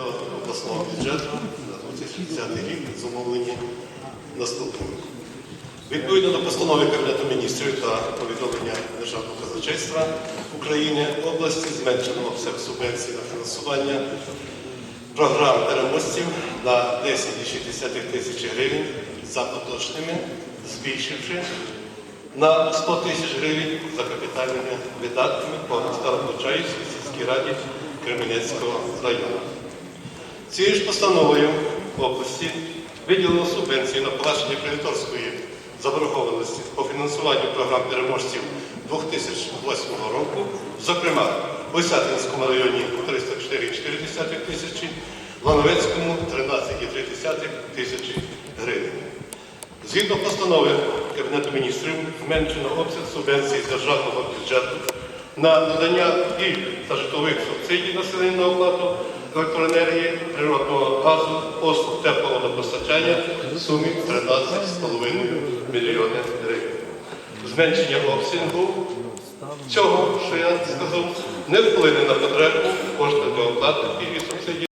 до обласного бюджету на 2010 рік зумовлені наступними. Відповідно до постанови Кабінету міністрів та повідомлення Державного казначейства України області зменшено обсяг субвенцій на фінансування програм переможців на 10,6 тисячі гривень за поточними, збільшивши на 100 тисяч гривень за капітальними видатками по Старопочаївській сільській раді Кременецького району. Цією ж постановою області виділено субвенції на погашення кредиторської заборгованості по фінансуванню програм переможців 2008 року, зокрема в Осятинському районі 304,4 тисячі, в Лановецькому 13,3 тисячі гривень. Згідно постанови Кабінету міністрів зменшено обсяг субвенцій з державного бюджету на надання пільг та житлових субсидій населення на оплату електроенергії, природного газу, послуг тепловодопостачання в сумі 13,5 мільйонів гривень. Зменшення обсягу цього, що я сказав, не вплине на потребу